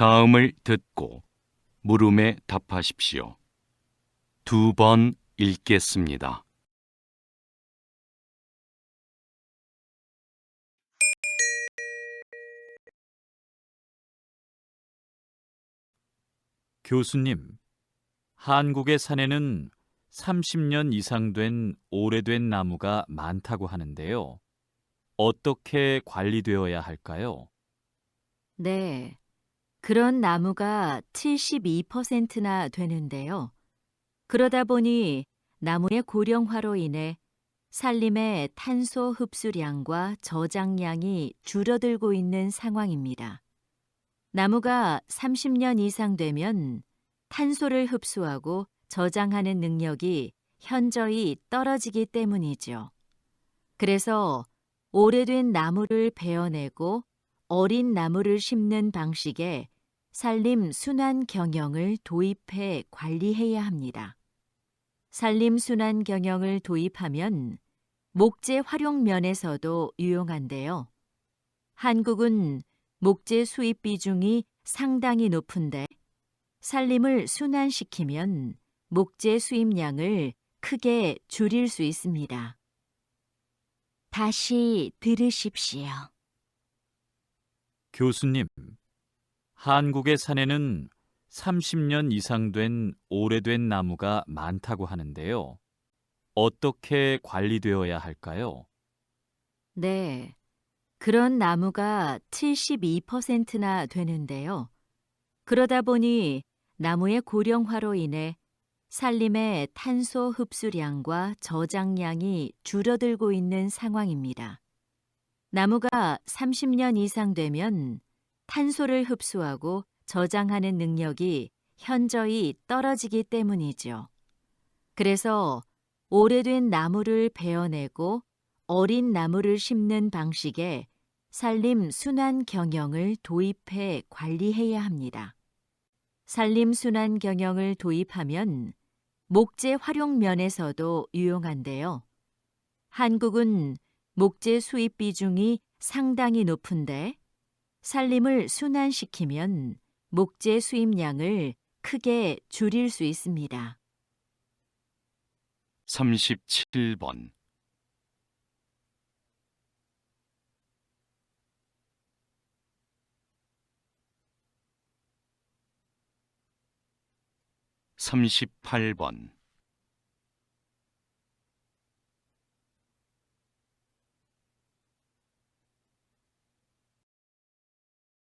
다음을 듣고 물음에 답하십시오. 두 번 읽겠습니다. 교수님, 한국의 산에는 30년 이상 된 오래된 나무가 많다고 하는데요. 어떻게 관리되어야 할까요? 네. 그런 나무가 72%나 되는데요. 그러다 보니 나무의 고령화로 인해 산림의 탄소 흡수량과 저장량이 줄어들고 있는 상황입니다. 나무가 30년 이상 되면 탄소를 흡수하고 저장하는 능력이 현저히 떨어지기 때문이죠. 그래서 오래된 나무를 베어내고 어린 나무를 심는 방식의 산림 순환 경영을 도입해 관리해야 합니다. 산림 순환 경영을 도입하면 목재 활용 면에서도 유용한데요. 한국은 목재 수입 비중이 상당히 높은데 산림을 순환시키면 목재 수입량을 크게 줄일 수 있습니다. 다시 들으십시오. 교수님, 한국의 산에는 30년 이상 된 오래된 나무가 많다고 하는데요. 어떻게 관리되어야 할까요? 네. 그런 나무가 72%나 되는데요. 그러다 보니 나무의 고령화로 인해 산림의 탄소 흡수량과 저장량이 줄어들고 있는 상황입니다. 나무가 30년 이상 되면 탄소를 흡수하고 저장하는 능력이 현저히 떨어지기 때문이죠. 그래서 오래된 나무를 베어내고 어린 나무를 심는 방식의 산림 순환 경영을 도입해 관리해야 합니다. 산림 순환 경영을 도입하면 목재 활용 면에서도 유용한데요. 한국은 목재 수입 비중이 상당히 높은데 산림을 순환시키면 목재 수입량을 크게 줄일 수 있습니다. 37번 38번